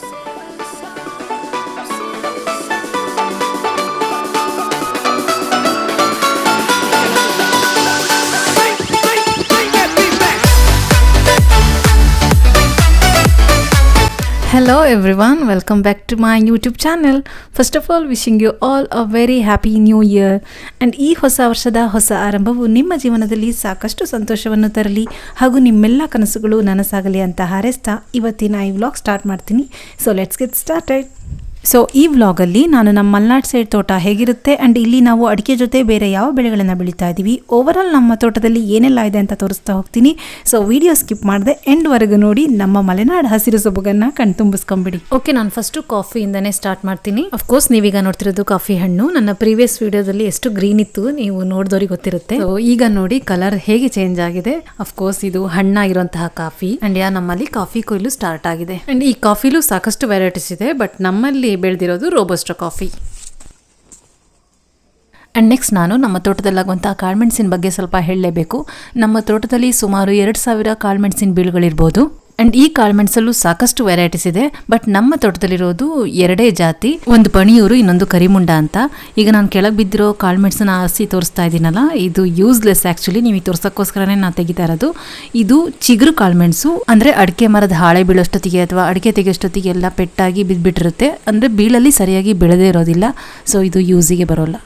I've. Hello everyone, welcome back to my YouTube channel first of all wishing you all a very happy new year. And ಈ ಹೊಸ ವರ್ಷದ ಹೊಸ ಆರಂಭವು ನಿಮ್ಮ ಜೀವನದಲ್ಲಿ ಸಾಕಷ್ಟು ಸಂತೋಷವನ್ನು ತರಲಿ ಹಾಗೂ ನಿಮ್ಮೆಲ್ಲ ಕನಸುಗಳು ನನಸಾಗಲಿ ಅಂತ ಹಾರೈಸ್ತಾ ಇವತ್ತಿನ ಈ ವ್ಲಾಗ್ ಸ್ಟಾರ್ಟ್ ಮಾಡ್ತೀನಿ. So let's get started so ಈ ವ್ಲಾಗಲ್ಲಿ ನಾನು ನಮ್ಮ ಮಲ್ನಾಡ್ ಸೈಡ್ ತೋಟ ಹೇಗಿರುತ್ತೆ ಆ್ಯಂಡ್ ಇಲ್ಲಿ ನಾವು ಅಡಿಕೆ ಜೊತೆ ಬೇರೆ ಯಾವ ಬೆಳೆಗಳನ್ನು ಬೆಳೀತಾ ಇದ್ದೀವಿ. ಓವರಾಲ್ ನಮ್ಮ ತೋಟದಲ್ಲಿ ಏನೆಲ್ಲ ಇದೆ ಅಂತ ತೋರಿಸ್ತಾ ಹೋಗ್ತೀನಿ. ಸೊ ವಿಡಿಯೋ ಸ್ಕಿಪ್ ಮಾಡಿದೆ ಎಂಡ್ವರೆಗೂ ನೋಡಿ ನಮ್ಮ ಮಲೆನಾಡ್ ಹಸಿರು ಸೊಬಗನ್ನು ಕಣ್ತುಂಬಿಸ್ಕೊಂಬಿಡಿ ಓಕೆ ನಾನು ಫಸ್ಟು ಕಾಫಿಯಿಂದನೇ ಸ್ಟಾರ್ಟ್ ಮಾಡ್ತೀನಿ. ಅಫ್ಕೋರ್ಸ್ ನೀವೀಗ ನೋಡ್ತಿರೋದು ಕಾಫಿ ಹಣ್ಣು. ನನ್ನ ಪ್ರೀವಿಯಸ್ ವಿಡಿಯೋದಲ್ಲಿ ಎಷ್ಟು ಗ್ರೀನ್ ಇತ್ತು ನೀವು ನೋಡಿದವ್ರಿಗೆ ಗೊತ್ತಿರುತ್ತೆ. ಸೊ ಈಗ ನೋಡಿ ಕಲರ್ ಹೇಗೆ ಚೇಂಜ್ ಆಗಿದೆ. ಅಫ್ಕೋರ್ಸ್ ಇದು ಹಣ್ಣಾಗಿರುವಂತಹ ಕಾಫಿ ಅಂಡ್ ಯಾ, ನಮ್ಮಲ್ಲಿ ಕಾಫಿ ಕೊಯ್ಲು ಸ್ಟಾರ್ಟ್ ಆಗಿದೆ. ಅಂಡ್ ಈ ಕಾಫಿಲೂ ಸಾಕಷ್ಟು ವೆರೈಟೀಸ್ ಇದೆ ಬಟ್ ನಮ್ಮಲ್ಲಿ ಬೆಳೆದಿರೋದು ರೋಬೋಸ್ಟೋ ಕಾಫಿ. ಆ್ಯಂಡ್ ನೆಕ್ಸ್ಟ್ ನಾನು ನಮ್ಮ ತೋಟದಲ್ಲಾಗುವಂಥ ಕಾಳ್ಮೆಣಸಿನ ಬಗ್ಗೆ ಸ್ವಲ್ಪ ಹೇಳಲೇಬೇಕು. ನಮ್ಮ ತೋಟದಲ್ಲಿ ಸುಮಾರು ಎರಡು ಸಾವಿರ ಕಾಳ್ಮೆಣಸಿನ ಬೀಳುಗಳಿರ್ಬೋದು. ಆ್ಯಂಡ್ ಈ ಕಾಳುಮೆಣಸಲ್ಲೂ ಸಾಕಷ್ಟು ವೆರೈಟೀಸ್ ಇದೆ. ಬಟ್ ನಮ್ಮ ತೋಟದಲ್ಲಿರೋದು ಎರಡೇ ಜಾತಿ. ಒಂದು ಪಣಿಯೂರು, ಇನ್ನೊಂದು ಕರಿಮುಂಡ ಅಂತ. ಈಗ ನಾನು ಕೆಳಗೆ ಬಿದ್ದಿರೋ ಕಾಳುಮೆಣಸನ್ನ ಆರಿಸಿ ತೋರಿಸ್ತಾ ಇದ್ದೀನಲ್ಲ, ಇದು ಯೂಸ್ಲೆಸ್ ಆ್ಯಕ್ಚುಲಿ ನೀವು ತೋರ್ಸೋಕ್ಕೋಸ್ಕರನೇ ನಾನು ತೆಗಿತಾ ಇರೋದು. ಇದು ಚಿಗುರು ಕಾಳುಮೆಣಸು, ಅಂದರೆ ಅಡಿಕೆ ಮರದ ಹಾಳೆ ಬೀಳೋಷ್ಟೊತ್ತಿಗೆ ಅಥವಾ ಅಡಿಕೆ ತೆಗೆಯೋಷ್ಟೊತ್ತಿಗೆ ಎಲ್ಲ ಪೆಟ್ಟಾಗಿ ಬಿದ್ದುಬಿಟ್ಟಿರುತ್ತೆ ಅಂದರೆ ಬೀಳಲ್ಲಿ ಸರಿಯಾಗಿ ಬೆಳೆದೇ ಇರೋದಿಲ್ಲ. ಸೊ ಇದು ಯೂಸಿಗೆ ಬರೋಲ್ಲ.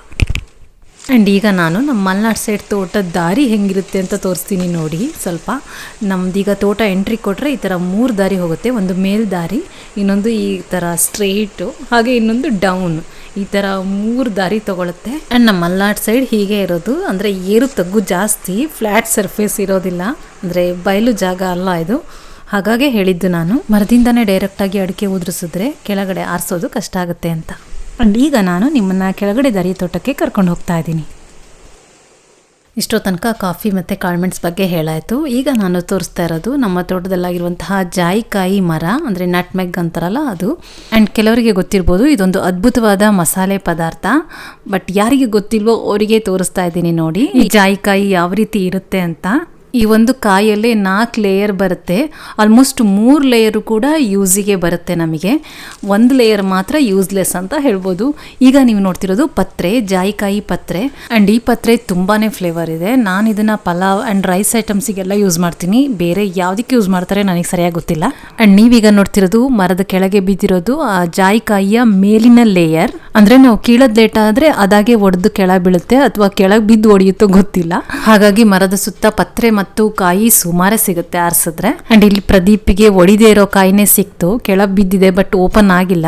ಆ್ಯಂಡ್ ಈಗ ನಾನು ನಮ್ಮ ಮಲ್ನಾಡ್ ಸೈಡ್ ತೋಟದ ದಾರಿ ಹೆಂಗಿರುತ್ತೆ ಅಂತ ತೋರಿಸ್ತೀನಿ ನೋಡಿ. ಸ್ವಲ್ಪ ನಮ್ದೀಗ ತೋಟ ಎಂಟ್ರಿ ಕೊಟ್ಟರೆ ಈ ಥರ ಮೂರು ದಾರಿ ಹೋಗುತ್ತೆ. ಒಂದು ಮೇಲ್ ದಾರಿ, ಇನ್ನೊಂದು ಈ ಥರ ಸ್ಟ್ರೇಟು ಹಾಗೆ ಇನ್ನೊಂದು ಡೌನ್ ಈ ಥರ ಮೂರು ದಾರಿ ತೊಗೊಳುತ್ತೆ. ಆ್ಯಂಡ್ ನಮ್ಮ ಮಲ್ನಾಡ್ ಸೈಡ್ ಹೀಗೆ ಇರೋದು ಅಂದರೆ ಏರು ತಗ್ಗು ಜಾಸ್ತಿ ಫ್ಲ್ಯಾಟ್ ಸರ್ಫೇಸ್ ಇರೋದಿಲ್ಲ. ಅಂದರೆ ಬಯಲು ಜಾಗ ಅಲ್ಲ ಇದು. ಹಾಗಾಗಿ ಹೇಳಿದ್ದು ನಾನು. ಮರದಿಂದನೇ ಡೈರೆಕ್ಟಾಗಿ ಅಡಿಕೆ ಉದುರಿಸಿದ್ರೆ ಕೆಳಗಡೆ ಆರಿಸೋದು ಕಷ್ಟ ಆಗುತ್ತೆ ಅಂತ. ಅಂಡ್ ಈಗ ನಾನು ನಿಮ್ಮನ್ನು ಕೆಳಗಡೆ ದಾರಿ ತೋಟಕ್ಕೆ ಕರ್ಕೊಂಡು ಹೋಗ್ತಾ ಇದ್ದೀನಿ. ಇಷ್ಟೋ ತನಕ ಕಾಫಿ ಮತ್ತು ಕಾಳ್ಮೆಣ್ಸ್ ಬಗ್ಗೆ ಹೇಳಾಯಿತು. ಈಗ ನಾನು ತೋರಿಸ್ತಾ ಇರೋದು ನಮ್ಮ ತೋಟದಲ್ಲಾಗಿರುವಂತಹ ಜಾಯಿಕಾಯಿ ಮರ, ಅಂದರೆ ನಟ್ಮೆಗ್ ಅಂತಾರಲ್ಲ ಅದು. ಆ್ಯಂಡ್ ಕೆಲವರಿಗೆ ಗೊತ್ತಿರ್ಬೋದು ಇದೊಂದು ಅದ್ಭುತವಾದ ಮಸಾಲೆ ಪದಾರ್ಥ. ಬಟ್ ಯಾರಿಗೆ ಗೊತ್ತಿಲ್ವೋ ಅವರಿಗೆ ತೋರಿಸ್ತಾ ಇದ್ದೀನಿ ನೋಡಿ. ಈ ಜಾಯಿಕಾಯಿ ಯಾವ ರೀತಿ ಇರುತ್ತೆ ಅಂತ. ಈ ಒಂದು ಕಾಯಲ್ಲೇ ನಾಲ್ಕು ಲೇಯರ್ ಬರುತ್ತೆ. ಆಲ್ಮೋಸ್ಟ್ ಮೂರು ಲೇಯರು ಕೂಡ ಯೂಸಿಗೆ ಬರುತ್ತೆ ನಮಗೆ. ಒಂದು ಲೇಯರ್ ಮಾತ್ರ ಯೂಸ್ಲೆಸ್ ಅಂತ ಹೇಳ್ಬೋದು. ಈಗ ನೀವು ನೋಡ್ತಿರೋದು ಪತ್ರೆ, ಜಾಯಿಕಾಯಿ ಪತ್ರೆ. ಆ್ಯಂಡ್ ಈ ಪತ್ರೆ ತುಂಬಾ ಫ್ಲೇವರ್ ಇದೆ. ನಾನು ಇದನ್ನು ಪಲಾವ್ ಆ್ಯಂಡ್ ರೈಸ್ ಐಟಮ್ಸಿಗೆಲ್ಲ ಯೂಸ್ ಮಾಡ್ತೀನಿ. ಬೇರೆ ಯಾವುದಕ್ಕೆ ಯೂಸ್ ಮಾಡ್ತಾರೆ ನನಗೆ ಸರಿಯಾಗಿ ಗೊತ್ತಿಲ್ಲ. ಆ್ಯಂಡ್ ನೀವೀಗ ನೋಡ್ತಿರೋದು ಮರದ ಕೆಳಗೆ ಬಿದ್ದಿರೋದು ಆ ಜಾಯಿಕಾಯಿಯ ಮೇಲಿನ ಲೇಯರ್ ಅಂದರೆ ನಾವು ಕೀಳದ್ ಲೇಟ್ ಆದರೆ ಅದಾಗೆ ಒಡೆದು ಕೆಳಗೆ ಬೀಳುತ್ತೆ ಅಥವಾ ಕೆಳಗೆ ಬಿದ್ದು ಒಡೆಯುತ್ತೋ ಗೊತ್ತಿಲ್ಲ. ಹಾಗಾಗಿ ಮರದ ಸುತ್ತ ಪತ್ರೆ ಮತ್ತು ಕಾಯಿ ಸುಮಾರೇ ಸಿಗುತ್ತೆ ಆರಿಸಿದ್ರೆ. ಅಂಡ್ ಇಲ್ಲಿ ಪ್ರದೀಪಿಗೆ ಒಡಿದೇ ಇರೋ ಕಾಯಿನೇ ಸಿಕ್ತು. ಕೆಳ ಬಿದ್ದಿದೆ ಬಟ್ ಓಪನ್ ಆಗಿಲ್ಲ.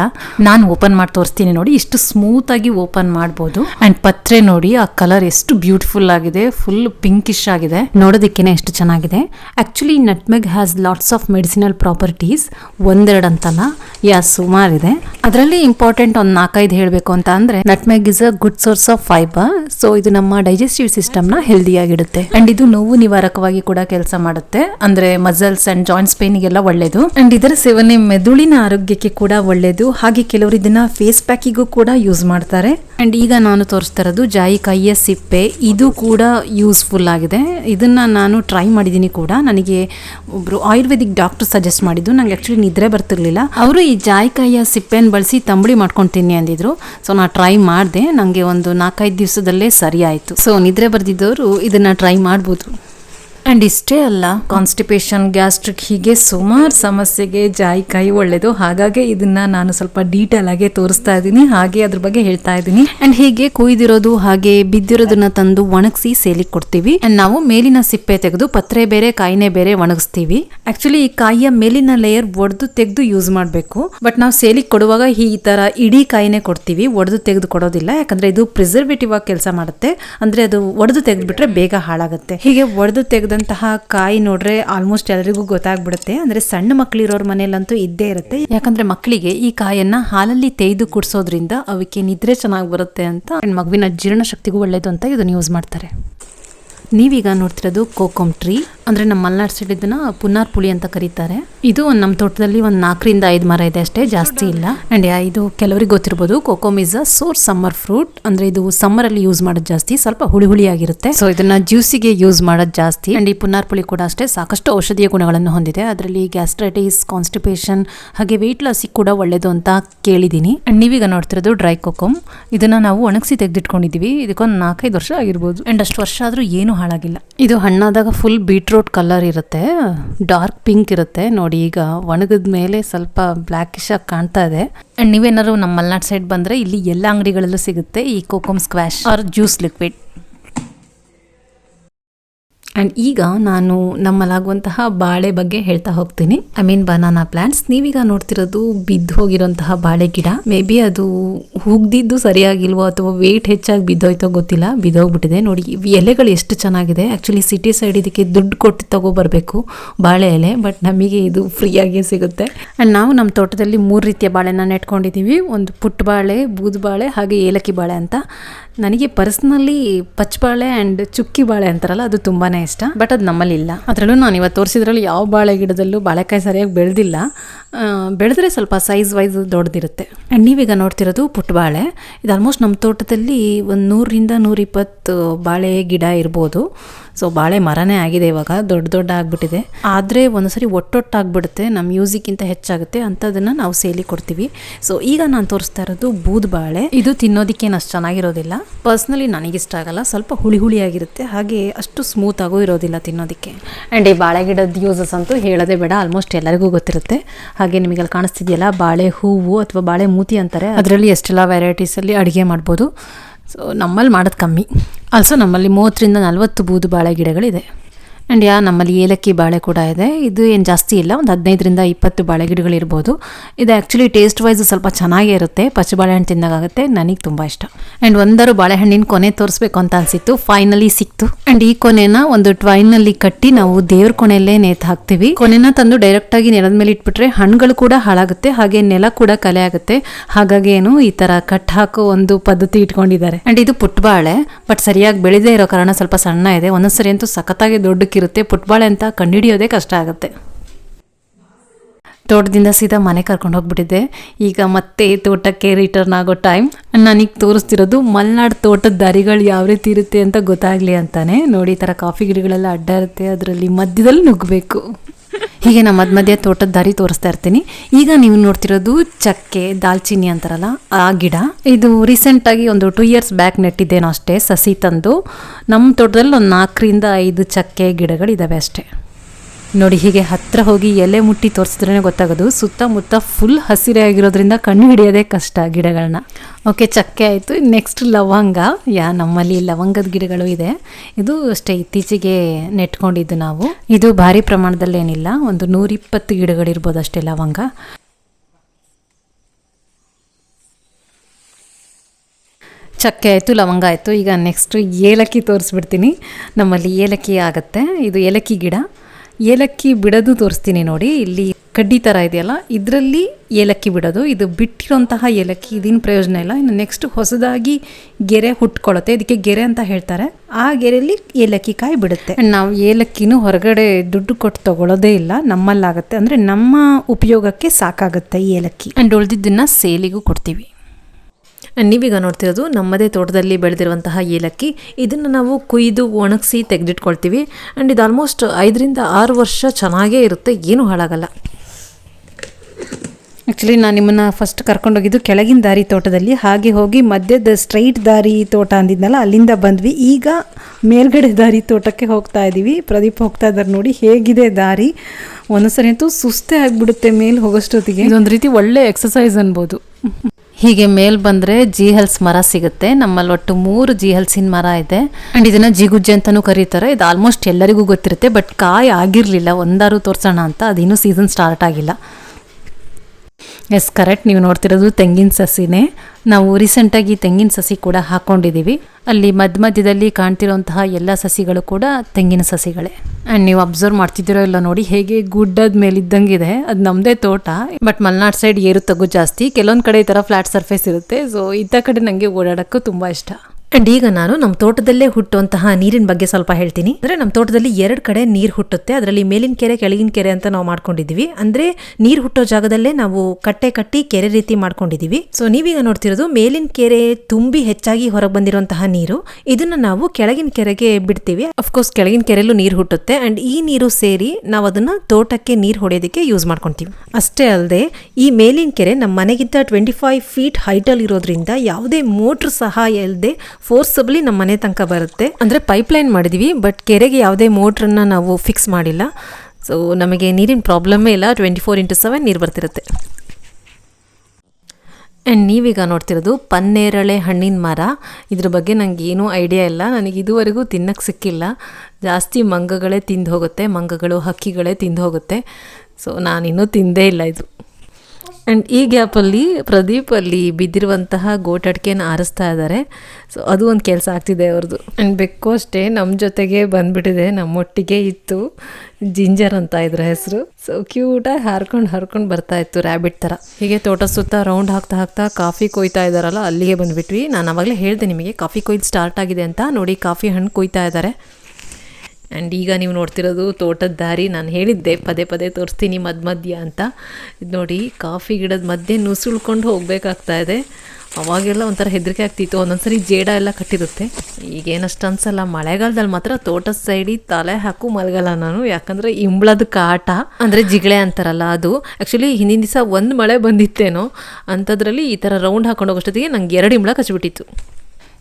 ನಾನು ಓಪನ್ ಮಾಡಿ ತೋರಿಸ್ತೀನಿ ನೋಡಿ. ಇಷ್ಟು ಸ್ಮೂತ್ ಆಗಿ ಓಪನ್ ಮಾಡ್ಬೋದು. ಅಂಡ್ ಪತ್ರೆ ನೋಡಿ, ಆ ಕಲರ್ ಎಷ್ಟು ಬ್ಯೂಟಿಫುಲ್ ಆಗಿದೆ. ಫುಲ್ ಪಿಂಕಿಶ್ ಆಗಿದೆ. ನೋಡೋದಕ್ಕೇನೆ ಎಷ್ಟು ಚೆನ್ನಾಗಿದೆ. Actually nutmeg has lots of medicinal properties ಒಂದೆರಡು ಅಂತಲ್ಲ. ಯಾ, ಸುಮಾರಿದೆ. ಅದರಲ್ಲಿ ಇಂಪಾರ್ಟೆಂಟ್ ಒಂದು ನಾಲ್ಕೈದು ಹೇಳಬೇಕು ಅಂತ ಅಂದ್ರೆ nutmeg is a good source of fibre so ಇದು ನಮ್ಮ ಡೈಜೆಸ್ಟಿವ್ ಸಿಸ್ಟಮ್ನ ಹೆಲ್ದಿಯಾಗಿಡುತ್ತೆ ಅಂಡ್ ಇದು ನೋವು ನಿವಾರಕವಾಗಿ ಕೂಡ ಕೆಲಸ ಮಾಡುತ್ತೆ. ಅಂದ್ರೆ ಮಸಲ್ಸ್ ಅಂಡ್ ಜಾಯಿಂಟ್ಸ್ ಪೇನಿಗೆಲ್ಲ ಒಳ್ಳೇದು. ಅಂಡ್ ಇದರ ಸೇವನೆ ಮೆದುಳಿನ ಆರೋಗ್ಯಕ್ಕೆ ಕೂಡ ಒಳ್ಳೇದು. ಹಾಗೆ ಕೆಲವರು ಇದನ್ನ ಫೇಸ್ ಪ್ಯಾಕಿಗೂ ಕೂಡ ಯೂಸ್ ಮಾಡ್ತಾರೆ. ಅಂಡ್ ಈಗ ನಾನು ತೋರಿಸ್ತಾ ಇರೋದು ಜಾಯಿಕಾಯಿಯ ಸಿಪ್ಪೆ. ಇದು ಕೂಡ ಯೂಸ್ಫುಲ್ ಆಗಿದೆ. ಇದನ್ನ ನಾನು ಟ್ರೈ ಮಾಡಿದ್ದೀನಿ ಕೂಡ. ನನಗೆ ಒಬ್ರು ಆಯುರ್ವೇದಿಕ್ ಡಾಕ್ಟರ್ ಸಜೆಸ್ಟ್ ಮಾಡಿದ್ದು. ನಂಗೆ ಆಕ್ಚುಲಿ ನಿದ್ರೆ ಬರ್ತಿರ್ಲಿಲ್ಲ. ಅವರು ಈ ಜಾಯಿಕಾಯಿಯ ಸಿಪ್ಪೆನ ಬಳಸಿ ತಂಬಳಿ ಮಾಡ್ಕೊಂತೀನಿ ಅಂದಿದ್ರು. ಸೊ ನಾ ಟ್ರೈ ಮಾಡಿದೆ. ನನಗೆ ಒಂದು ನಾಲ್ಕೈದು ದಿವಸದಲ್ಲೇ ಸರಿ ಆಯಿತು. ಸೊ ನಿದ್ರೆ ಬರ್ದಿದ್ದವರು ಇದನ್ನ ಟ್ರೈ ಮಾಡ್ಬೋದು. ಆ್ಯಂಡ್ ಇಷ್ಟೇ ಅಲ್ಲ ಕಾನ್ಸ್ಟಿಪೇಷನ್ ಗ್ಯಾಸ್ಟ್ರಿಕ್ ಹೀಗೆ ಸುಮಾರು ಸಮಸ್ಯೆಗೆ ಜಾಯಿಕಾಯಿ ಒಳ್ಳೆಯದು ಹಾಗಾಗಿ ಇದನ್ನ ನಾನು ಸ್ವಲ್ಪ ಡೀಟೇಲ್ ಆಗಿ ತೋರಿಸ್ತಾ ಇದ್ದೀನಿ, ಹಾಗೆ ಅದ್ರ ಬಗ್ಗೆ ಹೇಳ್ತಾ ಇದ್ದೀನಿ. ಆ್ಯಂಡ್ ಹೀಗೆ ಕುಯ್ದಿರೋದು, ಹಾಗೆ ಬಿದ್ದಿರೋದನ್ನ ತಂದು ಒಣಗಿಸಿ ಸೇಲಿಗೆ ಕೊಡ್ತೀವಿ. ಆ್ಯಂಡ್ ನಾವು ಮೇಲಿನ ಸಿಪ್ಪೆ ತೆಗೆದು ಪತ್ರೆ ಬೇರೆ, ಕಾಯಿನೇ ಬೇರೆ ಒಣಗಿಸ್ತೀವಿ. ಆ್ಯಕ್ಚುಲಿ ಈ ಕಾಯಿಯ ಮೇಲಿನ ಲೇಯರ್ ಒಡೆದು ತೆಗೆದು ಯೂಸ್ ಮಾಡಬೇಕು. ಬಟ್ ನಾವು ಸೇಲಿಗೆ ಕೊಡುವಾಗ ಈ ಥರ ಇಡೀ ಕಾಯಿನೇ ಕೊಡ್ತೀವಿ. ಒಡೆದು ತೆಗೆದು ಕೊಡೋದಿಲ್ಲ. ಯಾಕಂದ್ರೆ ಇದು ಪ್ರಿಸರ್ವೇಟಿವ್ ಆಗಿ ಕೆಲಸ ಮಾಡುತ್ತೆ. ಅಂದ್ರೆ ಅದು ಒಡೆದು ತೆಗೆದ್ಬಿಟ್ರೆ ಬೇಗ ಹಾಳಾಗುತ್ತೆ. ಹೀಗೆ ಒಡೆದು ತೆಗೆದಂತಹ ಕಾಯಿ ನೋಡ್ರೆ ಆಲ್ಮೋಸ್ಟ್ ಎಲ್ಲರಿಗೂ ಗೊತ್ತಾಗ್ಬಿಡುತ್ತೆ. ಅಂದ್ರೆ ಸಣ್ಣ ಮಕ್ಕಳಿರೋರ್ ಮನೆಯಲ್ಲಂತೂ ಇದ್ದೇ ಇರುತ್ತೆ. ಯಾಕಂದ್ರೆ ಮಕ್ಕಳಿಗೆ ಈ ಕಾಯನ್ನ ಹಾಲಲ್ಲಿ ತೆಗೆದು ಕುಡಿಸೋದ್ರಿಂದ ಅವಕ್ಕೆ ನಿದ್ರೆ ಚೆನ್ನಾಗಿ ಬರುತ್ತೆ ಅಂತ. ಮಗುವಿನ ಮಗುವಿನ ಜೀರ್ಣಶಕ್ತಿಗೂ ಒಳ್ಳೇದು ಅಂತ ಇದನ್ನ ಯೂಸ್ ಮಾಡ್ತಾರೆ. ನೀವೀಗ ನೋಡ್ತಿರೋದು ಕೋಕಮ್ ಟ್ರೀ. ಅಂದ್ರೆ ನಮ್ಮ ಮಲ್ನಾಡ್ ಸೈಡ್ ಇದನ್ನ ಪುನ್ನಾರ್ ಪುಳಿ ಅಂತ ಕರೀತಾರೆ. ಇದು ನಮ್ಮ ತೋಟದಲ್ಲಿ ಒಂದು ನಾಲ್ಕರಿಂದ ಐದು ಮರ ಇದೆ ಅಷ್ಟೇ, ಜಾಸ್ತಿ ಇಲ್ಲ. ಅಂಡ್ ಇದು ಕೆಲವರಿಗೆ ಗೊತ್ತಿರ್ಬೋದು kokum is a sour summer fruit ಅಂದ್ರೆ ಇದು ಸಮ್ಮರ್ ಅಲ್ಲಿ ಯೂಸ್ ಮಾಡೋದು ಜಾಸ್ತಿ, ಸ್ವಲ್ಪ ಹುಳಿ ಹುಳಿ ಆಗಿರುತ್ತೆ. ಸೊ ಇದನ್ನ ಜ್ಯೂಸಿಗೆ ಯೂಸ್ ಮಾಡೋದು ಜಾಸ್ತಿ. ಅಂಡ್ ಈ ಪುನ್ನಾರ್ ಪುಳಿ ಕೂಡ ಅಷ್ಟೇ, ಸಾಕಷ್ಟು ಔಷಧೀಯ ಗುಣಗಳನ್ನು ಹೊಂದಿದೆ. ಅದರಲ್ಲಿ ಗ್ಯಾಸ್ಟ್ರೈಟಿಸ್ ಕಾನ್ಸ್ಟಿಪೇಷನ್ ಹಾಗೆ ವೆಯ್ಟ್ ಲಾಸಿಗೆ ಕೂಡ ಒಳ್ಳೇದು ಅಂತ ಕೇಳಿದೀನಿ. ಅಂಡ್ ನೀವೀಗ ನೋಡ್ತಿರೋದು ಡ್ರೈ ಕೋಕೋಮ್ ಇದನ್ನ ನಾವು ಒಣಗಿಸಿ ತೆಗೆದಿಟ್ಕೊಂಡಿದೀವಿ ಇದಕ್ಕೊಂದು ನಾಲ್ಕೈದು ವರ್ಷ ಆಗಿರ್ಬೋದು. ಅಂಡ್ ಅಷ್ಟು ವರ್ಷ ಆದ್ರೂ ಏನು ಹಾಳಾಗಿಲ್ಲ. ಇದು ಹಣ್ಣಾದಾಗ ಫುಲ್ ಬೀಟ್ರೂಟ್ ಕಲರ್ ಇರುತ್ತೆ ಡಾರ್ಕ್ ಪಿಂಕ್ ಇರುತ್ತೆ. ನೋಡಿ ಈಗ ಒಣಗಿದ ಮೇಲೆ ಸ್ವಲ್ಪ ಬ್ಲ್ಯಾಕಿಶ್ ಆಗಿ ಕಾಣ್ತಾ ಇದೆ. ಅಂಡ್ ನೀವೇನಾದ್ರು ನಮ್ಮ ಮಲ್ನಾಡ್ ಸೈಡ್ ಬಂದ್ರೆ ಇಲ್ಲಿ ಎಲ್ಲ ಅಂಗಡಿಗಳಲ್ಲೂ ಸಿಗುತ್ತೆ ಈ kokum squash or juice liquid and ಈಗ ನಾನು ನಮ್ಮಲ್ಲಾಗುವಂತಹ ಬಾಳೆ ಬಗ್ಗೆ ಹೇಳ್ತಾ ಹೋಗ್ತೀನಿ. ಐ ಮೀನ್ ಬನಾನಾ ಪ್ಲಾಂಟ್ಸ್ ನೀವೀಗ ನೋಡ್ತಿರೋದು ಬಿದ್ದು ಹೋಗಿರೋಂತಹ ಬಾಳೆ ಗಿಡ. ಮೇ ಬಿ ಅದು ಹುಗ್ದಿದ್ದು ಸರಿಯಾಗಿಲ್ವೋ ಅಥವಾ ವೇಟ್ ಹೆಚ್ಚಾಗಿ ಬಿದ್ದೋಯ್ತೋ ಗೊತ್ತಿಲ್ಲ. ಬಿದ್ದೋಗ್ಬಿಟ್ಟಿದೆ. ನೋಡಿ ಎಲೆಗಳು ಎಷ್ಟು ಚೆನ್ನಾಗಿದೆ. ಆ್ಯಕ್ಚುಲಿ ಸಿಟಿ ಸೈಡ್ ಇದಕ್ಕೆ ದುಡ್ಡು ಕೊಟ್ಟು ತಗೋಬರ್ಬೇಕು ಬಾಳೆ ಎಲೆ ಬಟ್ ನಮಗೆ ಇದು ಫ್ರೀಯಾಗಿ ಸಿಗುತ್ತೆ. ಆ್ಯಂಡ್ ನಾವು ನಮ್ಮ ತೋಟದಲ್ಲಿ ಮೂರು ರೀತಿಯ ಬಾಳೆನ ನೆಟ್ಕೊಂಡಿದ್ದೀವಿ ಒಂದು ಪುಟ್ಟ ಬಾಳೆ, ಬೂದು ಬಾಳೆ, ಹಾಗೆ ಏಲಕ್ಕಿ ಬಾಳೆ ಅಂತ. ನನಗೆ ಪರ್ಸ್ನಲಿ ಪಚ್ಚಬಾಳೆ ಆ್ಯಂಡ್ ಚುಕ್ಕಿ ಬಾಳೆ ಅಂತಾರಲ್ಲ, ಅದು ತುಂಬಾ ಇಷ್ಟ? ಬಟ್ ಅದು ನಮ್ಮಲ್ಲಿ ಇಲ್ಲ ಅದರಲ್ಲೂ ನಾನು ಇವತ್ತು ತೋರಿಸಿದ್ರಲ್ಲಿ ಯಾವ ಬಾಳೆ ಗಿಡದಲ್ಲೂ ಬಾಳೆಕಾಯಿ ಸರಿಯಾಗಿ ಬೆಳೆದಿಲ್ಲ. ಬೆಳೆದ್ರೆ ಸ್ವಲ್ಪ ಸೈಜ್ ವೈಸ್ ದೊಡ್ಡದಿರುತ್ತೆ. ಆ್ಯಂಡ್ ನೀವೀಗ ನೋಡ್ತಿರೋದು ಪುಟ್ಟ ಬಾಳೆ ಇದು ಆಲ್ಮೋಸ್ಟ್ ನಮ್ಮ ತೋಟದಲ್ಲಿ ಒಂದು ನೂರರಿಂದ ನೂರಿಪ್ಪತ್ತು ಬಾಳೆ ಗಿಡ ಇರ್ಬೋದು. ಸೊ ಬಾಳೆ ಮರನೇ ಆಗಿದೆ ಇವಾಗ, ದೊಡ್ಡ ದೊಡ್ಡ ಆಗಿಬಿಟ್ಟಿದೆ. ಆದರೆ ಒಂದೊಂದ್ಸರಿ ಒಟ್ಟೊಟ್ಟಾಗ್ಬಿಡುತ್ತೆ ನಮ್ಮ ಮ್ಯೂಸಿಕ್ಕಿಂತ ಹೆಚ್ಚಾಗುತ್ತೆ ಅಂಥದನ್ನು ನಾವು ಸೇಲಿ ಕೊಡ್ತೀವಿ. ಸೊ ಈಗ ನಾನು ತೋರಿಸ್ತಾ ಇರೋದು ಬೂದ್ ಬಾಳೆ. ಇದು ತಿನ್ನೋದಕ್ಕೇನು ಅಷ್ಟು ಚೆನ್ನಾಗಿರೋದಿಲ್ಲ. ಪರ್ಸ್ನಲಿ ನನಗಿಷ್ಟ ಆಗಲ್ಲ, ಸ್ವಲ್ಪ ಹುಳಿ ಹುಳಿ ಆಗಿರುತ್ತೆ ಹಾಗೆ ಅಷ್ಟು ಸ್ಮೂತ್ ಆಗೋ ಇರೋದಿಲ್ಲ ತಿನ್ನೋದಕ್ಕೆ. ಆ್ಯಂಡ್ ಈ ಬಾಳೆ ಗಿಡದ ಯೂಸಸ್ ಅಂತೂ ಹೇಳೋದೇ ಬೇಡ ಆಲ್ಮೋಸ್ಟ್ ಎಲ್ಲರಿಗೂ ಗೊತ್ತಿರುತ್ತೆ. ಹಾಗೆ ನಿಮಗೆ ಅಲ್ಲಿ ಕಾಣಿಸ್ತಿದೆಯಲ್ಲ, ಬಾಳೆ ಹೂವು ಅಥವಾ ಬಾಳೆ ಮೂತಿ ಅಂತಾರೆ ಅದರಲ್ಲಿ ಎಷ್ಟೆಲ್ಲ ವೆರೈಟೀಸಲ್ಲಿ ಅಡುಗೆ ಮಾಡ್ಬೋದು. ಸೊ ನಮ್ಮಲ್ಲಿ ಮಾಡೋದು ಕಮ್ಮಿ. ಆಲ್ಸೋ ನಮ್ಮಲ್ಲಿ ಮೂವತ್ತರಿಂದ ನಲವತ್ತು ಬೂದು ಬಾಳೆ ಗಿಡಗಳಿದೆ. ಆ್ಯಂಡ್ ಯಾ ನಮ್ಮಲ್ಲಿ ಏಲಕ್ಕಿ ಬಾಳೆ ಕೂಡ ಇದೆ. ಇದು ಏನು ಜಾಸ್ತಿ ಇಲ್ಲ, ಒಂದು ಹದಿನೈದರಿಂದ ಇಪ್ಪತ್ತು ಬಾಳೆ ಗಿಡಗಳಿರ್ಬೋದು ಇದು ಆ್ಯಕ್ಚುಲಿ ಟೇಸ್ಟ್ ವೈಸ್ ಸ್ವಲ್ಪ ಚೆನ್ನಾಗೇ ಇರುತ್ತೆ. ಪಚ್ಚು ಬಾಳೆಹಣ್ಣು ತಿನ್ನಾಗುತ್ತೆ ನನಗೆ ತುಂಬ ಇಷ್ಟ. ಆ್ಯಂಡ್ ಒಂದರು ಬಾಳೆಹಣ್ಣಿನ ಕೊನೆ ತೋರಿಸ್ಬೇಕು ಅಂತ ಅನಿಸಿತ್ತು ಫೈನಲಿ ಸಿಕ್ತು. ಆ್ಯಂಡ್ ಈ ಕೊನೆನ ಒಂದು ಟ್ವೈನಲ್ಲಿ ಕಟ್ಟಿ ನಾವು ದೇವ್ರ ಕೊನೆಯಲ್ಲೇ ನೇತು ಹಾಕ್ತೀವಿ. ಕೊನೆನ ತಂದು ಡೈರೆಕ್ಟಾಗಿ ನೆಲದ ಮೇಲೆ ಇಟ್ಬಿಟ್ರೆ ಹಣ್ಣುಗಳು ಕೂಡ ಹಾಳಾಗುತ್ತೆ, ಹಾಗೆ ನೆಲ ಕೂಡ ಕಲೆ ಆಗುತ್ತೆ. ಹಾಗಾಗಿ ಏನು ಈ ಥರ ಕಟ್ ಹಾಕೋ ಒಂದು ಪದ್ಧತಿ ಇಟ್ಕೊಂಡಿದ್ದಾರೆ. ಆ್ಯಂಡ್ ಇದು ಪುಟ್ಬಾಳೆ ಬಟ್ ಸರಿಯಾಗಿ ಬೆಳೆದೇ ಇರೋ ಕಾರಣ ಸ್ವಲ್ಪ ಸಣ್ಣ ಇದೆ. ಒಂದೊಂದ್ಸರಿ ಅಂತೂ ಸಖತ್ತಾಗಿ ದೊಡ್ಡಕ್ಕಿರುತ್ತೆ ಪುಟ್ಬಾಳೆ ಅಂತ ಕಂಡುಹಿಡಿಯೋದೇ ಕಷ್ಟ ಆಗುತ್ತೆ. ತೋಟದಿಂದ ಸೀದಾ ಮನೆ ಕರ್ಕೊಂಡು ಹೋಗ್ಬಿಟ್ಟಿದ್ದೆ. ಈಗ ಮತ್ತೆ ತೋಟಕ್ಕೆ ರಿಟರ್ನ್ ಆಗೋ ಟೈಮ್ ನನಗೆ ತೋರಿಸ್ತಿರೋದು ಮಲೆನಾಡು ತೋಟದ ದಾರಿಗಳು ಯಾವ ರೀತಿ ಇರುತ್ತೆ ಅಂತ ಗೊತ್ತಾಗಲಿ ಅಂತಾನೆ. ನೋಡಿ ಈ ಥರ ಕಾಫಿ ಗಿಡಗಳೆಲ್ಲ ಅಡ್ಡ ಇರುತ್ತೆ. ಅದರಲ್ಲಿ ಮಧ್ಯದಲ್ಲಿ ನುಗ್ಗಬೇಕು. ಹೀಗೆ ನಮ್ಮ ಮಧ್ಯ ಮಧ್ಯೆ ತೋಟದ ದಾರಿ ತೋರಿಸ್ತಾ ಇರ್ತೀನಿ. ಈಗ ನೀವು ನೋಡ್ತಿರೋದು ಚಕ್ಕೆ, ದಾಲ್ಚಿನ್ನಿ ಅಂತಾರಲ್ಲ, ಆ ಗಿಡ. ಇದು ರೀಸೆಂಟಾಗಿ ಒಂದು ಟೂ ಇಯರ್ಸ್ ಬ್ಯಾಕ್ ನೆಟ್ಟಿದ್ದೇನೋ ಅಷ್ಟೇ, ಸಸಿ ತಂದು. ನಮ್ಮ ತೋಟದಲ್ಲಿ ಒಂದು ನಾಲ್ಕರಿಂದ ಐದು ಚಕ್ಕೆ ಗಿಡಗಳಿದ್ದಾವೆ ಅಷ್ಟೇ. ನೋಡಿ ಹೀಗೆ ಹತ್ರ ಹೋಗಿ ಎಲೆ ಮುಟ್ಟಿ ತೋರಿಸಿದ್ರೇ ಗೊತ್ತಾಗೋದು. ಸುತ್ತಮುತ್ತ ಫುಲ್ ಹಸಿರೇ ಆಗಿರೋದ್ರಿಂದ ಕಣ್ಣು ಹಿಡಿಯೋದೇ ಕಷ್ಟ ಗಿಡಗಳನ್ನ. ಓಕೆ ಚಕ್ಕೆ ಆಯಿತು. ನೆಕ್ಸ್ಟ್ ಲವಂಗ. ಯಾ, ನಮ್ಮಲ್ಲಿ ಲವಂಗದ ಗಿಡಗಳು ಇದೆ. ಇದು ಅಷ್ಟೇ, ಇತ್ತೀಚೆಗೆ ನೆಟ್ಕೊಂಡಿದ್ದು ನಾವು. ಇದು ಭಾರಿ ಪ್ರಮಾಣದಲ್ಲೇನಿಲ್ಲ ಒಂದು ನೂರಿಪ್ಪತ್ತು ಗಿಡಗಳಿರ್ಬೋದು ಅಷ್ಟೇ ಲವಂಗ. ಚಕ್ಕೆ ಆಯಿತು, ಲವಂಗ ಆಯಿತು. ಈಗ ನೆಕ್ಸ್ಟು ಏಲಕ್ಕಿ ತೋರಿಸ್ಬಿಡ್ತೀನಿ. ನಮ್ಮಲ್ಲಿ ಏಲಕ್ಕಿ ಆಗುತ್ತೆ. ಇದು ಏಲಕ್ಕಿ ಗಿಡ. ಏಲಕ್ಕಿ ಬಿಡೋದು ತೋರಿಸ್ತೀನಿ ನೋಡಿ. ಇಲ್ಲಿ ಕಡ್ಡಿ ಥರ ಇದೆಯಲ್ಲ, ಇದರಲ್ಲಿ ಏಲಕ್ಕಿ ಬಿಡೋದು. ಇದು ಬಿಟ್ಟಿರೋಂತಹ ಏಲಕ್ಕಿ, ಇದೇನು ಪ್ರಯೋಜನ ಇಲ್ಲ. ಇನ್ನು ನೆಕ್ಸ್ಟ್ ಹೊಸದಾಗಿ ಗೆರೆ ಹುಟ್ಕೊಳ್ಳುತ್ತೆ. ಇದಕ್ಕೆ ಗೆರೆ ಅಂತ ಹೇಳ್ತಾರೆ. ಆ ಗೆರೆಯಲ್ಲಿ ಏಲಕ್ಕಿ ಕಾಯಿ ಬಿಡುತ್ತೆ. ನಾವು ಏಲಕ್ಕಿನೂ ಹೊರಗಡೆ ದುಡ್ಡು ಕೊಟ್ಟು ತಗೊಳ್ಳೋದೇ ಇಲ್ಲ. ನಮ್ಮಲ್ಲಾಗುತ್ತೆ. ಅಂದರೆ ನಮ್ಮ ಉಪಯೋಗಕ್ಕೆ ಸಾಕಾಗುತ್ತೆ ಏಲಕ್ಕಿ. ಆ್ಯಂಡ್ ಉಳಿದಿದ್ದನ್ನು ಸೇಲಿಗೂ ಕೊಡ್ತೀವಿ. ನೀವೀಗ ನೋಡ್ತಿರೋದು ನಮ್ಮದೇ ತೋಟದಲ್ಲಿ ಬೆಳೆದಿರುವಂತಹ ಏಲಕ್ಕಿ. ಇದನ್ನು ನಾವು ಕುಯ್ದು ಒಣಗಿಸಿ ತೆಗೆದಿಟ್ಕೊಳ್ತೀವಿ. ಆ್ಯಂಡ್ ಇದು ಆಲ್ಮೋಸ್ಟ್ ಐದರಿಂದ ಆರು ವರ್ಷ ಚೆನ್ನಾಗೇ ಇರುತ್ತೆ. ಏನೂ ಹಾಳಾಗಲ್ಲ. ಆ್ಯಕ್ಚುಲಿ ನಾನು ನಿಮ್ಮನ್ನು ಫಸ್ಟ್ ಕರ್ಕೊಂಡೋಗಿದ್ದು ಕೆಳಗಿನ ದಾರಿ ತೋಟದಲ್ಲಿ. ಹಾಗೆ ಹೋಗಿ ಮಧ್ಯದ ಸ್ಟ್ರೈಟ್ ದಾರಿ ತೋಟ ಅಂದಿದ್ನಲ್ಲ ಅಲ್ಲಿಂದ ಬಂದ್ವಿ. ಈಗ ಮೇಲ್ಗಡೆ ದಾರಿ ತೋಟಕ್ಕೆ ಹೋಗ್ತಾ ಇದ್ದೀವಿ ಪ್ರದೀಪ್ ಹೋಗ್ತಾ ಇದ್ದಾರೆ ನೋಡಿ ಹೇಗಿದೆ ದಾರಿ. ಒಂದೊಂದ್ಸರಿ ಅಂತೂ ಸುಸ್ತೇ ಆಗಿಬಿಡುತ್ತೆ ಮೇಲೆ ಹೋಗೋಷ್ಟೊತ್ತಿಗೆ. ಇದೊಂದು ರೀತಿ ಒಳ್ಳೆ ಎಕ್ಸಸೈಸ್ ಅನ್ಬೋದು. ಹೀಗೆ ಮೇಲ್ ಬಂದ್ರೆ ಜಿ ಹಲ್ಸ್ ಮರ ಸಿಗುತ್ತೆ. ನಮ್ಮಲ್ಲಿ ಒಟ್ಟು ಮೂರು ಜಿ ಹಲ್ಸಿನ ಮರ ಇದೆ. ಅಂಡ್ ಇದನ್ನ ಜಿಗುಜ್ಜೆ ಅಂತಾನೂ ಕರೀತಾರೆ. ಇದು ಆಲ್ಮೋಸ್ಟ್ ಎಲ್ಲರಿಗೂ ಗೊತ್ತಿರುತ್ತೆ ಬಟ್ ಕಾಯಿ ಆಗಿರ್ಲಿಲ್ಲ. ಒಂದಾರು ತೋರ್ಸೋಣ ಅಂತ. ಅದಿನ್ನೂ ಸೀಸನ್ ಸ್ಟಾರ್ಟ್ ಆಗಿಲ್ಲ. ಎಸ್ ಕರೆಕ್ಟ್ ನೀವು ನೋಡ್ತಿರೋದು ತೆಂಗಿನ ಸಸಿನೇ. ನಾವು ರೀಸೆಂಟಾಗಿ ತೆಂಗಿನ ಸಸಿ ಕೂಡ ಹಾಕ್ಕೊಂಡಿದ್ದೀವಿ ಅಲ್ಲಿ ಮಧ್ಯ ಮಧ್ಯದಲ್ಲಿ ಕಾಣ್ತಿರೋಂತಹ ಎಲ್ಲ ಸಸಿಗಳು ಕೂಡ ತೆಂಗಿನ ಸಸಿಗಳೇ. ಆ್ಯಂಡ್ ನೀವು ಅಬ್ಸರ್ವ್ ಮಾಡ್ತಿದ್ದೀರೋ ಇಲ್ಲ ನೋಡಿ, ಹೇಗೆ ಗುಡ್ಡದ ಮೇಲೆ ಇದ್ದಂಗಿದೆ ಅದು ನಮ್ಮದೇ ತೋಟ ಬಟ್ ಮಲ್ನಾಡ್ ಸೈಡ್ ಏರು ತಗ್ಗು ಜಾಸ್ತಿ. ಕೆಲವೊಂದು ಕಡೆ ಈ ಥರ ಫ್ಲಾಟ್ ಸರ್ಫೇಸ್ ಇರುತ್ತೆ. ಸೊ ಇದ್ದ ಕಡೆ ನನಗೆ ಓಡಾಡೋಕ್ಕೂ ತುಂಬ ಇಷ್ಟ. ಅಂಡ್ ಈಗ ನಾನು ನಮ್ಮ ತೋಟದಲ್ಲೇ ಹುಟ್ಟುವಂತಹ ನೀರಿನ ಬಗ್ಗೆ ಸ್ವಲ್ಪ ಹೇಳ್ತೀನಿ. ಅಂದರೆ ನಮ್ಮ ತೋಟದಲ್ಲಿ ಎರಡು ಕಡೆ ನೀರು ಹುಟ್ಟುತ್ತೆ. ಅದರಲ್ಲಿ ಮೇಲಿನ ಕೆರೆ, ಕೆಳಗಿನ ಕೆರೆ ಅಂತ ನಾವು ಮಾಡ್ಕೊಂಡಿದ್ದೀವಿ ಅಂದರೆ ನೀರು ಹುಟ್ಟೋ ಜಾಗದಲ್ಲೇ ನಾವು ಕಟ್ಟೆ ಕಟ್ಟಿ ಕೆರೆ ರೀತಿ ಮಾಡ್ಕೊಂಡಿದ್ದೀವಿ ಸೊ ನೀವೀಗ ನೋಡ್ತಿರೋದು ಮೇಲಿನ ಕೆರೆ ತುಂಬಿ ಹೆಚ್ಚಾಗಿ ಹೊರಗೆ ಬಂದಿರುವಂತಹ ನೀರು. ಇದನ್ನು ನಾವು ಕೆಳಗಿನ ಕೆರೆಗೆ ಬಿಡ್ತೀವಿ. ಅಫ್ಕೋರ್ಸ್ ಕೆಳಗಿನ ಕೆರೆಯಲ್ಲೂ ನೀರು ಹುಟ್ಟುತ್ತೆ. ಅಂಡ್ ಈ ನೀರು ಸೇರಿ ನಾವು ಅದನ್ನು ತೋಟಕ್ಕೆ ನೀರು ಹೊಡೆಯೋದಕ್ಕೆ ಯೂಸ್ ಮಾಡ್ಕೊತೀವಿ. ಅಷ್ಟೇ ಅಲ್ಲದೆ ಈ ಮೇಲಿನ ಕೆರೆ ನಮ್ಮ ಮನೆಗಿಂತ ಟ್ವೆಂಟಿ ಫೈವ್ ಫೀಟ್ ಹೈಟಲ್ಲಿ ಇರೋದ್ರಿಂದ ಯಾವುದೇ ಮೋಟ್ರ್ ಸಹಾಯ ಇಲ್ಲದೆ ಫೋರ್ಸಬಲಿ ನಮ್ಮ ಮನೆ ತನಕ ಬರುತ್ತೆ. ಅಂದರೆ ಪೈಪ್ಲೈನ್ ಮಾಡಿದೀವಿ ಬಟ್ ಕೆರೆಗೆ ಯಾವುದೇ ಮೋಟ್ರನ್ನು ನಾವು ಫಿಕ್ಸ್ ಮಾಡಿಲ್ಲ. ಸೊ ನಮಗೆ ನೀರಿನ ಪ್ರಾಬ್ಲಮ್ಮೇ ಇಲ್ಲ ಟ್ವೆಂಟಿ ಫೋರ್ ಇಂಟು ಸೆವೆನ್ ನೀರು ಬರ್ತಿರುತ್ತೆ. ಆ್ಯಂಡ್ ನೀವೀಗ ನೋಡ್ತಿರೋದು ಪನ್ನೇರಳೆ ಹಣ್ಣಿನ ಮರ. ಇದ್ರ ಬಗ್ಗೆ ನನಗೆ ಏನೂ ಐಡಿಯಾ ಇಲ್ಲ. ನನಗೆ ಇದುವರೆಗೂ ತಿನ್ನಕ್ಕೆ ಸಿಕ್ಕಿಲ್ಲ. ಜಾಸ್ತಿ ಮಂಗಗಳೇ ತಿಂದು ಹೋಗುತ್ತೆ, ಮಂಗಗಳು, ಹಕ್ಕಿಗಳೇ ತಿಂದು ಹೋಗುತ್ತೆ. ಸೊ ನಾನಿನ್ನೂ ತಿಂದೇ ಇಲ್ಲ ಇದು. ಆ್ಯಂಡ್ ಈ ಗ್ಯಾಪಲ್ಲಿ ಪ್ರದೀಪ್ ಅಲ್ಲಿ ಬಿದ್ದಿರುವಂತಹ ಗೋಟಡ್ಕೆನ ಆರಿಸ್ತಾ ಇದ್ದಾರೆ ಸೊ ಅದು ಒಂದು ಕೆಲಸ ಆಗ್ತಿದೆ ಅವ್ರದ್ದು ಆ್ಯಂಡ್ ಬೆಕ್ಕು ಅಷ್ಟೇ ನಮ್ಮ ಜೊತೆಗೆ ಬಂದ್ಬಿಟ್ಟಿದೆ, ನಮ್ಮೊಟ್ಟಿಗೆ ಇತ್ತು ಜಿಂಜರ್ ಅಂತ ಇದ್ರ ಹೆಸರು. ಸೊ ಕ್ಯೂಟಾಗಿ ಹಾರ್ಕೊಂಡು ಹರ್ಕೊಂಡು ಬರ್ತಾ ಇತ್ತು ರ್ಯಾಬಿಟ್ ಥರ ಹೀಗೆ ತೋಟ ಸುತ್ತ ರೌಂಡ್ ಹಾಕ್ತಾ ಹಾಕ್ತಾ ಕಾಫಿ ಕೊಯ್ತಾ ಇದ್ದಾರಲ್ಲ ಅಲ್ಲಿಗೆ ಬಂದ್ಬಿಟ್ವಿ. ನಾನು ಅವಾಗಲೇ ಹೇಳಿದೆ ನಿಮಗೆ, ಕಾಫಿ ಕೊಯ್ದು ಸ್ಟಾರ್ಟ್ ಆಗಿದೆ ಅಂತ. ನೋಡಿ, ಕಾಫಿ ಹಣ್ಣು ಕೊಯ್ತಾ ಇದ್ದಾರೆ ಆ್ಯಂಡ್ ಈಗ ನೀವು ನೋಡ್ತಿರೋದು ತೋಟದ ದಾರಿ. ನಾನು ಹೇಳಿದ್ದೆ, ಪದೇ ಪದೇ ತೋರಿಸ್ತೀನಿ ಮಧ್ಯ ಮಧ್ಯ ಅಂತ. ಇದು ನೋಡಿ, ಕಾಫಿ ಗಿಡದ ಮಧ್ಯೆ ನುಸುಳ್ಕೊಂಡು ಹೋಗಬೇಕಾಗ್ತಾ ಇದೆ. ಅವಾಗೆಲ್ಲ ಒಂಥರ ಹೆದರಿಕೆ ಆಗ್ತಿತ್ತು. ಒಂದೊಂದ್ಸರಿ ಜೇಡ ಎಲ್ಲ ಕಟ್ಟಿರುತ್ತೆ. ಈಗೇನಷ್ಟು ಅನ್ಸಲ್ಲ. ಮಳೆಗಾಲದಲ್ಲಿ ಮಾತ್ರ ತೋಟದ ಸೈಡಿ ತಲೆ ಹಾಕು ಮಲಗಲ್ಲ ನಾನು. ಯಾಕಂದರೆ ಇಂಬ್ಳದ ಕಾಟ, ಅಂದರೆ ಜಿಗಳೆ ಅಂತಾರಲ್ಲ ಅದು. ಆ್ಯಕ್ಚುಲಿ ಹಿಂದಿನ ದಿವಸ ಒಂದು ಮಳೆ ಬಂದಿತ್ತೇನೋ, ಅಂಥದ್ರಲ್ಲಿ ಈ ಥರ ರೌಂಡ್ ಹಾಕೊಂಡು ಹೋಗೋಷ್ಟೊತ್ತಿಗೆ ನಂಗೆ ಎರಡು ಇಂಬ್ಳ ಕಚ್ಬಿಟ್ಟಿತ್ತು.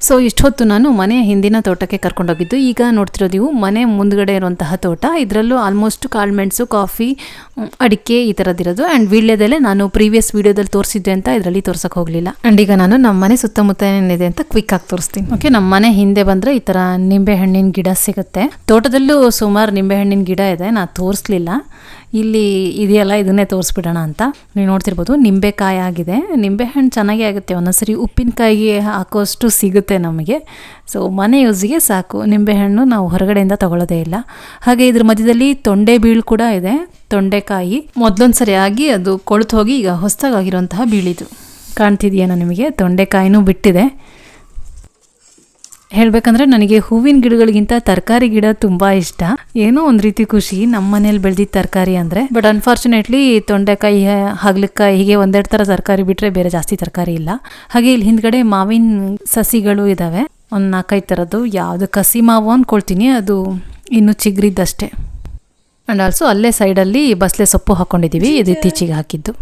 ಸೊ ಇಷ್ಟೊತ್ತು ನಾನು ಮನೆಯ ಹಿಂದಿನ ತೋಟಕ್ಕೆ ಕರ್ಕೊಂಡೋಗಿದ್ದು. ಈಗ ನೋಡ್ತಿರೋದು ನೀವು ಮನೆ ಮುಂದ್ಗಡೆ ಇರುವಂತಹ ತೋಟ. ಇದರಲ್ಲೂ ಆಲ್ಮೋಸ್ಟ್ ಕಾಳುಮೆಣಸು ಕಾಫಿ ಅಡಿಕೆ ಈ ಥರದ್ದಿರೋದು ಆ್ಯಂಡ್ ವೀಳ್ಯದಲ್ಲೇ ನಾನು ಪ್ರೀವಿಯಸ್ ವೀಡಿಯೋದಲ್ಲಿ ತೋರಿಸಿದ್ದೆ ಅಂತ ಇದರಲ್ಲಿ ತೋರ್ಸಕ್ಕೆ ಹೋಗಲಿಲ್ಲ. ಆ್ಯಂಡ್ ಈಗ ನಾನು ನಮ್ಮ ಮನೆ ಸುತ್ತಮುತ್ತ ಏನಿದೆ ಅಂತ ಕ್ವಿಕ್ ಆಗಿ ತೋರಿಸ್ತೀನಿ. ಓಕೆ ನಮ್ಮ ಮನೆ ಹಿಂದೆ ಬಂದರೆ ಈ ಥರ ನಿಂಬೆಹಣ್ಣಿನ ಗಿಡ ಸಿಗುತ್ತೆ. ತೋಟದಲ್ಲೂ ಸುಮಾರು ನಿಂಬೆಹಣ್ಣಿನ ಗಿಡ ಇದೆ. ನಾನು ತೋರಿಸ್ಲಿಲ್ಲ. ಇಲ್ಲಿ ಇದೆಯಲ್ಲ, ಇದನ್ನೇ ತೋರಿಸ್ಬಿಡೋಣ ಅಂತ. ನೀವು ನೋಡ್ತಿರ್ಬೋದು, ನಿಂಬೆಕಾಯಿ ಆಗಿದೆ. ನಿಂಬೆಹಣ್ಣು ಚೆನ್ನಾಗೇ ಆಗುತ್ತೆ. ಒಂದೊಂದ್ಸರಿ ಉಪ್ಪಿನಕಾಯಿಗೆ ಹಾಕೋಷ್ಟು ಸಿಗುತ್ತೆ ನಮಗೆ. ಸೊ ಮನೆ ಯೂಸಿಗೆ ಸಾಕು. ನಿಂಬೆಹಣ್ಣು ನಾವು ಹೊರಗಡೆಯಿಂದ ತಗೊಳ್ಳೋದೇ ಇಲ್ಲ. ಹಾಗೆ ಇದ್ರ ಮಧ್ಯದಲ್ಲಿ ತೊಂಡೆ ಬೀಳು ಕೂಡ ಇದೆ. ತೊಂಡೆಕಾಯಿ. ಮೊದಲೊಂದು ಆಗಿ ಅದು ಕೊಳ್ತು ಹೋಗಿ ಈಗ ಹೊಸದಾಗಿರುವಂತಹ ಬೀಳಿದು. ಕಾಣ್ತಿದೆಯೇನೋ ನಿಮಗೆ? ತೊಂಡೆಕಾಯಿನೂ ಬಿಟ್ಟಿದೆ. ಹೇಳ್ಬೇಕಂದ್ರೆ ನನಗೆ ಹೂವಿನ ಗಿಡಗಳಿಗಿಂತ ತರಕಾರಿ ಗಿಡ ತುಂಬಾ ಇಷ್ಟ. ಏನೋ ಒಂದ್ ರೀತಿ ಖುಷಿ ನಮ್ಮ ಮನೇಲಿ ಬೆಳೆದಿದ್ದ ತರಕಾರಿ ಅಂದ್ರೆ. ಬಟ್ ಅನ್ಫಾರ್ಚುನೇಟ್ಲಿ ತೊಂಡೆಕಾಯಿ, ಹಾಗಲಕಾಯಿ ಹೀಗೆ ಒಂದೆರಡು ತರ ತರಕಾರಿ ಬಿಟ್ರೆ ಬೇರೆ ಜಾಸ್ತಿ ತರಕಾರಿ ಇಲ್ಲ. ಹಾಗೆ ಇಲ್ಲಿ ಹಿಂದ್ಗಡೆ ಮಾವಿನ ಸಸಿಗಳು ಇದಾವೆ. ಒಂದ್ ನಾಲ್ಕೈದು ತರದ್ದು. ಯಾವ್ದು ಕಸಿ ಮಾವು ಅಂದ್ಕೊಳ್ತೀನಿ ಅದು ಇನ್ನು ಚಿಗ್ರಿದ್ದಷ್ಟೇ. ಅಂಡ್ ಆಲ್ಸೋ ಅಲ್ಲೇ ಸೈಡಲ್ಲಿ ಬಸ್ಲೆ ಸೊಪ್ಪು ಹಾಕೊಂಡಿದ್ದೀವಿ ಇದು ಇತ್ತೀಚೆಗೆ ಹಾಕಿದ್ದು.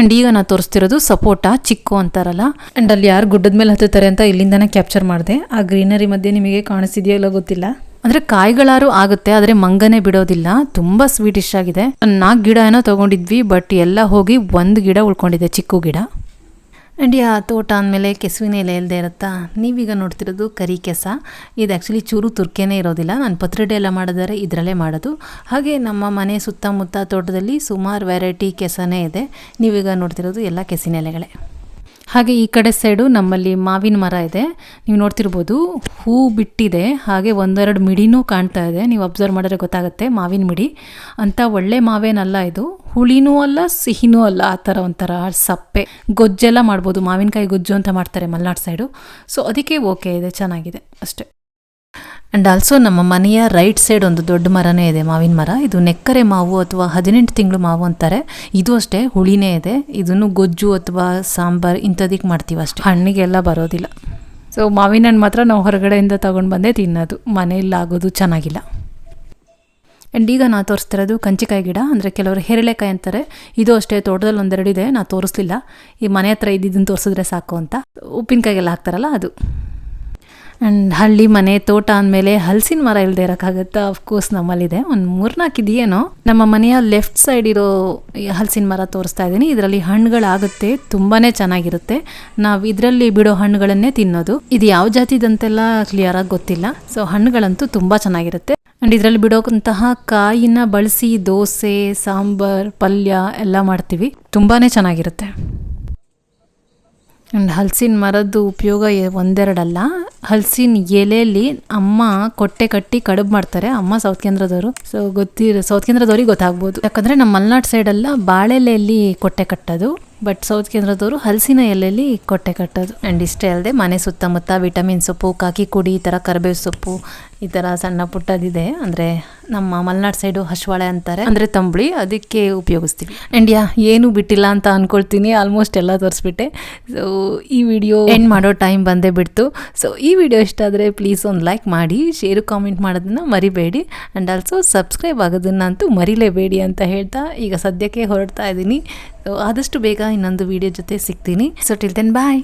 ಅಂಡ್ ಈಗ ನಾ ತೋರಿಸ್ತಿರೋದು ಸಪೋಟ, ಚಿಕ್ಕು ಅಂತಾರಲ್ಲ. ಅಂಡ್ ಅಲ್ಲಿ ಯಾರು ಗುಡ್ಡದ ಮೇಲೆ ಹತ್ತುತ್ತಾರೆ ಅಂತ ಇಲ್ಲಿಂದನೇ ಕ್ಯಾಪ್ಚರ್ ಮಾಡಿದೆ. ಆ ಗ್ರೀನರಿ ಮಧ್ಯೆ ನಿಮಗೆ ಕಾಣಿಸಿದೆಯೋ ಗೊತ್ತಿಲ್ಲ. ಅಂದರೆ ಕಾಯಿಗಳಾರು ಆಗುತ್ತೆ, ಆದರೆ ಮಂಗನೆ ಬಿಡೋದಿಲ್ಲ. ತುಂಬಾ ಸ್ವೀಟಿಶ್ ಆಗಿದೆ. ನಾಲ್ಕು ಗಿಡ ಏನೋ ತಗೊಂಡಿದ್ವಿ ಬಟ್ ಎಲ್ಲ ಹೋಗಿ ಒಂದು ಗಿಡ ಉಳ್ಕೊಂಡಿದೆ, ಚಿಕ್ಕು ಗಿಡ. ಆ ತೋಟ ಅಂದಮೇಲೆ ಕೆಸುವಿನ ಎಲೆ ಇಲ್ಲದೆ ಇರುತ್ತಾ? ನೀವೀಗ ನೋಡ್ತಿರೋದು ಕರಿ ಕೆಸ. ಇದು ಆ್ಯಕ್ಚುಲಿ ಚೂರು ತುರ್ಕೆನೇ ಇರೋದಿಲ್ಲ. ನಾನು ಪತ್ರೊಡೆ ಎಲ್ಲ ಮಾಡಿದರೆ ಇದರಲ್ಲೇ ಮಾಡೋದು. ಹಾಗೆ ನಮ್ಮ ಮನೆ ಸುತ್ತಮುತ್ತ ತೋಟದಲ್ಲಿ ಸುಮಾರು ವೆರೈಟಿ ಕೆಸನೇ ಇದೆ. ನೀವೀಗ ನೋಡ್ತಿರೋದು ಎಲ್ಲ ಕೆಸಿನ ಎಲೆಗಳೇ. ಹಾಗೆ ಈ ಕಡೆ ಸೈಡು ನಮ್ಮಲ್ಲಿ ಮಾವಿನ ಮರ ಇದೆ. ನೀವು ನೋಡ್ತಿರ್ಬೋದು, ಹೂ ಬಿಟ್ಟಿದೆ. ಹಾಗೆ ಒಂದೆರಡು ಮಿಡಿನೂ ಕಾಣ್ತಾ ಇದೆ. ನೀವು ಅಬ್ಸರ್ವ್ ಮಾಡಿದ್ರೆ ಗೊತ್ತಾಗುತ್ತೆ, ಮಾವಿನ ಮಿಡಿ. ಅಂತ ಒಳ್ಳೆ ಮಾವೇನಲ್ಲ ಇದು. ಹುಳಿನೂ ಅಲ್ಲ, ಸಿಹಿನೂ ಅಲ್ಲ, ಆ ಥರ ಒಂಥರ ಸಪ್ಪೆ. ಗೊಜ್ಜೆಲ್ಲ ಮಾಡ್ಬೋದು, ಮಾವಿನಕಾಯಿ ಗೊಜ್ಜು ಅಂತ ಮಾಡ್ತಾರೆ ಮಲೆನಾಡು ಸೈಡು. ಸೊ, ಅದಕ್ಕೆ ಓಕೆ ಇದೆ, ಚೆನ್ನಾಗಿದೆ, ಅಷ್ಟೇ. ಆ್ಯಂಡ್ ಆಲ್ಸೋ ನಮ್ಮ ಮನೆಯ ರೈಟ್ ಸೈಡ್ ಒಂದು ದೊಡ್ಡ ಮರನೇ ಇದೆ, ಮಾವಿನ ಮರ. ಇದು ನೆಕ್ಕರೆ ಮಾವು ಅಥವಾ ಹದಿನೆಂಟು ತಿಂಗಳು ಮಾವು ಅಂತಾರೆ. ಇದು ಅಷ್ಟೇ, ಹುಳಿನೇ ಇದೆ. ಇದನ್ನು ಗೊಜ್ಜು ಅಥವಾ ಸಾಂಬಾರ್ ಇಂಥದಕ್ಕೆ ಮಾಡ್ತೀವಿ ಅಷ್ಟೇ. ಹಣ್ಣಿಗೆಲ್ಲ ಬರೋದಿಲ್ಲ. ಸೊ ಮಾವಿನ ಹಣ್ಣು ಮಾತ್ರ ನಾವು ಹೊರಗಡೆಯಿಂದ ತಗೊಂಡು ಬಂದೇ ತಿನ್ನೋದು. ಮನೆಯಲ್ಲಿ ಆಗೋದು ಚೆನ್ನಾಗಿಲ್ಲ. ಆ್ಯಂಡ್ ಈಗ ನಾ ತೋರಿಸ್ತಿರೋದು ಕಂಚಿಕಾಯಿ ಗಿಡ. ಅಂದರೆ ಕೆಲವರು ಹೆರಳೆಕಾಯಿ ಅಂತಾರೆ. ಇದು ಅಷ್ಟೇ, ತೋಟದಲ್ಲಿ ಒಂದೆರಡು ಇದೆ. ನಾ ತೋರಿಸ್ಲಿಲ್ಲ. ಈ ಮನೆ ಹತ್ರ ಇದ್ದಿದ್ದನ್ನು ತೋರಿಸಿದ್ರೆ ಸಾಕು ಅಂತ. ಉಪ್ಪಿನಕಾಯಿಗೆಲ್ಲ ಹಾಕ್ತಾರಲ್ಲ ಅದು. ಆ್ಯಂಡ್ ಹಳ್ಳಿ ಮನೆ ತೋಟ ಅಂದಮೇಲೆ ಹಲಸಿನ ಮರ ಇಲ್ಲದೆ ಇರೋಕ್ಕಾಗತ್ತಾ? ಅಫ್ಕೋರ್ಸ್ ನಮ್ಮಲ್ಲಿದೆ. ಒಂದು ಮೂರ್ನಾಲ್ಕು ಇದೆಯೇನೋ? ನಮ್ಮ ಮನೆಯ ಲೆಫ್ಟ್ ಸೈಡ್ ಇರೋ ಹಲಸಿನ ಮರ ತೋರಿಸ್ತಾ ಇದ್ದೀನಿ. ಇದರಲ್ಲಿ ಹಣ್ಣುಗಳಾಗುತ್ತೆ. ತುಂಬಾ ಚೆನ್ನಾಗಿರುತ್ತೆ. ನಾವು ಇದರಲ್ಲಿ ಬಿಡೋ ಹಣ್ಣುಗಳನ್ನೇ ತಿನ್ನೋದು. ಇದು ಯಾವ ಜಾತಿದಂತೆಲ್ಲ ಕ್ಲಿಯರ್ ಆಗಿ ಗೊತ್ತಿಲ್ಲ. ಸೊ ಹಣ್ಣುಗಳಂತೂ ತುಂಬ ಚೆನ್ನಾಗಿರುತ್ತೆ. ಆ್ಯಂಡ್ ಇದರಲ್ಲಿ ಬಿಡೋಂತಹ ಕಾಯಿನ ಬಳಸಿ, ದೋಸೆ, ಸಾಂಬಾರ್, ಪಲ್ಯ ಎಲ್ಲ ಮಾಡ್ತೀವಿ. ತುಂಬಾ ಚೆನ್ನಾಗಿರುತ್ತೆ. ಆ್ಯಂಡ್ ಹಲಸಿನ ಮರದ್ದು ಉಪಯೋಗ ಒಂದೆರಡಲ್ಲ. ಹಲಸಿನ ಎಲೆಯಲ್ಲಿ ಅಮ್ಮ ಕೊಟ್ಟೆ ಕಟ್ಟಿ ಕಡುಬು ಮಾಡ್ತಾರೆ, ಅಮ್ಮ ಸೌತ್ ಕೇಂದ್ರದವರು. ಸೊ ಗೊತ್ತಿರ ಸೌತ್ ಕೇಂದ್ರದವ್ರಿಗೆ ಗೊತ್ತಾಗ್ಬೋದು. ಯಾಕಂದರೆ ನಮ್ಮ ಮಲೆನಾಡು ಸೈಡೆಲ್ಲ ಬಾಳೆಲೆಯಲ್ಲಿ ಕೊಟ್ಟೆ ಕಟ್ಟೋದು, ಬಟ್ ಸೌತ್ ಕೇಂದ್ರದವರು ಹಲಸಿನ ಎಲೆಯಲ್ಲಿ ಕೊಟ್ಟೆ ಕಟ್ಟೋದು. ಆ್ಯಂಡ್ ಇಷ್ಟೇ ಅಲ್ಲದೆ ಮನೆ ಸುತ್ತಮುತ್ತ ವಿಟಮಿನ್ ಸೊಪ್ಪು, ಕಾಕಿ ಕುಡಿ, ಈ ಥರ ಕರಿಬೇವು ಸೊಪ್ಪು ಈ ಥರ ಸಣ್ಣ ಪುಟ್ಟದಿದೆ. ಅಂದರೆ ನಮ್ಮ ಮಲೆನಾಡು ಸೈಡು ಹಶ್ವಾಳೆ ಅಂತಾರೆ. ಅಂದರೆ ತಂಬುಳಿ ಅದಕ್ಕೆ ಉಪಯೋಗಿಸ್ತೀವಿ. ಆ್ಯಂಡ್ ಯಾ ಏನು ಬಿಟ್ಟಿಲ್ಲ ಅಂತ ಅಂದ್ಕೊಳ್ತೀನಿ ಆಲ್ಮೋಸ್ಟ್ ಎಲ್ಲ ತೋರಿಸ್ಬಿಟ್ಟೆ. ಸೊ ಈ ವಿಡಿಯೋ ಎಂಡ್ ಮಾಡೋ ಟೈಮ್ ಬಂದೇ ಬಿಡ್ತು. ಸೊ ಈ ವಿಡಿಯೋ ಇಷ್ಟ ಆದರೆ ಪ್ಲೀಸ್ ಒಂದು ಲೈಕ್ ಮಾಡಿ ಶೇರು ಕಾಮೆಂಟ್ ಮಾಡೋದನ್ನ ಮರಿಬೇಡಿ. ಆ್ಯಂಡ್ ಆಲ್ಸೋ ಸಬ್ಸ್ಕ್ರೈಬ್ ಆಗೋದನ್ನಂತೂ ಮರಿಲೇಬೇಡಿ ಅಂತ ಹೇಳ್ತಾ ಈಗ ಸದ್ಯಕ್ಕೆ ಹೊರಡ್ತಾ ಇದ್ದೀನಿ ಸೊ ಆದಷ್ಟು ಬೇಗ ಇನ್ನೊಂದು ವಿಡಿಯೋ ಜೊತೆ ಸಿಗ್ತೀನಿ. So till then bye